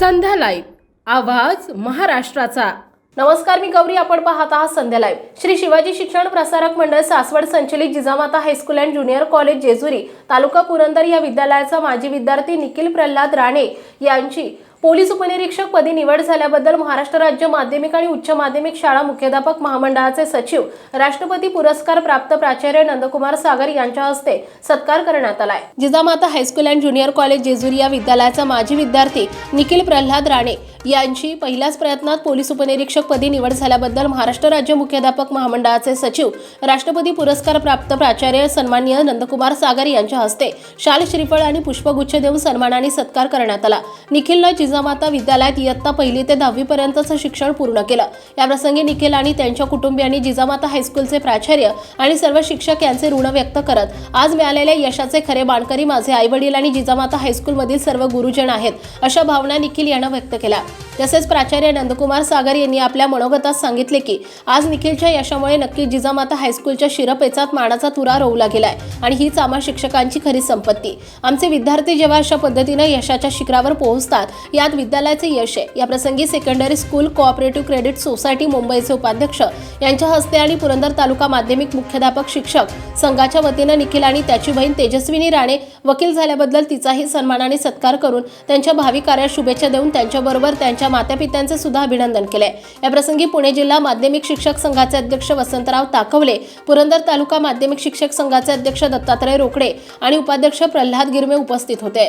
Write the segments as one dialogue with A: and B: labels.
A: संध्या live आवाज महाराष्ट्राचा. नमस्कार मी गौरी. आपण पाहत आहात संध्या लाईव्ह. श्री शिवाजी शिक्षण प्रसारक मंडळ सासवड संचलित Jijamata high school and junior college Jejuri taluka Purandar या विद्यालयाचा माजी विद्यार्थी निखिल प्रल्हाद राणे यांची पोलीस उपनिरीक्षक पदी निवड झाल्याबद्दल महाराष्ट्र राज्य माध्यमिक आणि उच्च माध्यमिक शाळा मुख्याध्यापक महामंडळाचे सचिव राष्ट्रपती पुरस्कार प्राप्त प्राचार्य नंदकुमार सागर यांच्या हस्ते सत्कार करण्यात आलाय Jijamata high school and junior college Jejuri या विद्यालयाचा माजी विद्यार्थी निखिल प्रल्हाद राणे यांची पहिल्याच प्रयत्नात पोलीस उपनिरीक्षक पदी निवड झाल्याबद्दल महाराष्ट्र राज्य मुख्याध्यापक महामंडळाचे सचिव राष्ट्रपती पुरस्कार प्राप्त प्राचार्य सन्माननीय नंदकुमार सागर यांच्या हस्ते शाल श्रीफळ आणि पुष्पगुच्छ देऊन सन्मानाने सत्कार करण्यात आला. निखिलनं जिजामाता विद्यालयात इयत्ता पहिली ते दहावी पर्यंतचं शिक्षण पूर्ण केलं. याप्रसंगी निखिल आणि त्यांच्या कुटुंबियांनी जिजामाता हायस्कूलचे प्राचार्य आणि सर्व शिक्षक यांचे ऋण व्यक्त करत आज मिळालेल्या यशाचे खरे मानकरी माझे आईवडील आणि जिजामाता हायस्कूलमधील सर्व गुरुजन आहेत अशा भावना निखिल यानं व्यक्त केल्या. तसेच प्राचार्य नंदकुमार सागर यांनी आपल्या मनोगतात सांगितले की आज निखिलच्या यशामुळे नक्की जिजामाता हायस्कूलच्या शिरपेचात मानाचा तुरा रोवला गेलाय आणि हीच आम्हा शिक्षकांची खरी संपत्ती. आमचे विद्यार्थी जेव्हा अशा पद्धतीनं यशाच्या शिखरावर पोहोचतात यात विद्यालयाचे यश आहे. या प्रसंगी secondary school cooperative credit society मुंबईचे उपाध्यक्ष यांच्या हस्ते आणि पुरंदर तालुका माध्यमिक मुख्याध्यापक शिक्षक संघाच्या वतीनं निखिल आणि त्याची बहीण तेजस्विनी राणे वकील झाल्याबद्दल तिचाही सन्मानाने सत्कार करून त्यांच्या भावी कार्यात शुभेच्छा देऊन त्यांच्याबरोबर त्यांच्या मातापित्यांचे सुद्धा अभिनंदन केले या प्रसंगी पुणे जिल्हा माध्यमिक शिक्षक संघाचे अध्यक्ष वसंतराव ताकवले पुरंदर तालुका माध्यमिक शिक्षक संघाचे अध्यक्ष दत्तात्रय रोकडे आणि उपाध्यक्ष प्रल्हाद गिरमे उपस्थित होते.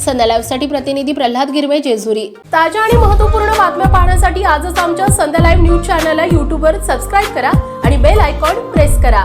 A: संध्या लाईव्हसाठी प्रतिनिधी प्रल्हाद गिरमे जेजुरी. ताज्या आणि महत्त्वपूर्ण बातम्या पाहण्यासाठी आजच आमच्या संध्या लाईव्ह न्यूज चॅनलला यूट्यूबवर सबस्क्राईब करा आणि बेल आयकॉन प्रेस करा.